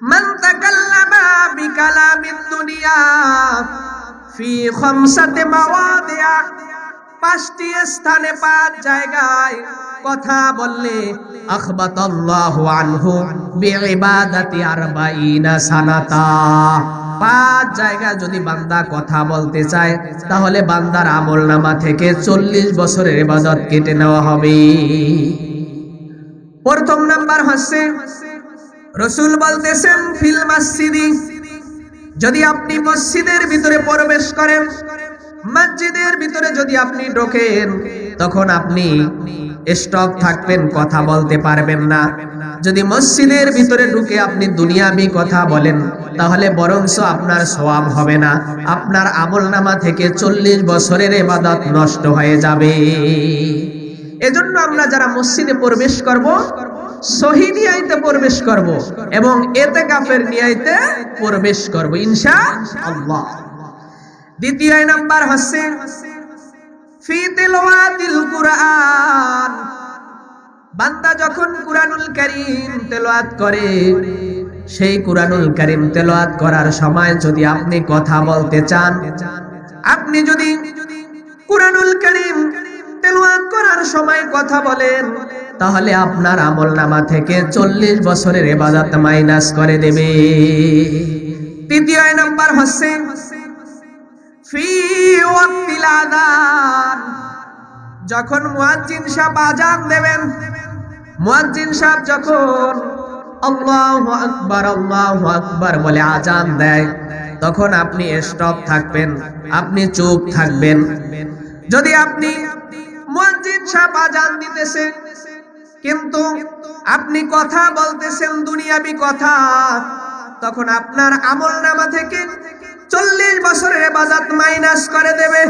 মান তাকাল্লামা বিকালামিদ দুনিয়া ফি খামসাতি মাওয়াদিআ পাঁচটি স্থানে পাঁচ জায়গায় কথা বললে আখবাতাল্লাহু আনহু বিইবাদাতি আরবাইনা সানাতা। পাঁচ জায়গায় যদি বান্দা কথা বলতে চায়, তাহলে বান্দার আমল নামা থেকে চল্লিশ বছরের ইবাদত কেটে নেওয়া হবে। প্রথম নাম্বার হচ্ছে রসুল বলতেছেন, ফিল মসজিদি। যদি আপনি মসজিদের ভিতরে প্রবেশ করেন, মসজিদের ভিতরে যদি আপনি ঢোকেন, তখন আপনি স্টপ থাকবেন, কথা বলতে পারবেন না। যদি মসজিদের ভিতরে ঢুকে আপনি দুনিয়াবি কথা বলেন, তাহলে বরংস আপনার সওয়াব হবে না। আপনার আমল নামা থেকে চল্লিশ বছরের এবাদত নষ্ট হয়ে যাবে। এজন্য আমরা যারা মসজিদে প্রবেশ করব সহি নিয়াইতে প্রবেশ করব এবং এতে কাফের নিয়াইতে প্রবেশ করব ইনশা আল্লাহ দ্বিতীয় নাম্বার হচ্ছে বান্দা যখন তেলাওয়াত করে, সেই কুরআনুল কারীম তেলাওয়াত করার সময় যদি আপনি কথা বলতে চান, আপনি যদি কুরআনুল কারীম তেলাওয়াত করার সময় কথা বলেন তাহলে আপনার আমল নামা থেকে চল্লিশ বছরের এবাদত মাইনাস করে দেবে। তৃতীয় নম্বর হচ্ছে যখন মুয়াজ্জিন সাহেব আজান দেবেন, মুয়াজ্জিন সাহেব যখন আল্লাহু আকবার আল্লাহু আকবার বলে আজান দেয়, তখন আপনি স্টপ থাকবেন, আপনি চুপ থাকবেন। যদি আপনি মুয়াজ্জিন সাহেব আজান দিতেছে কিন্তু আপনি কথা বলতেছেন, দুনিয়াবি কথা, তখন আপনার আমল নামা থেকে চল্লিশ বছরের বাজাত মাইনাস করে দেবে।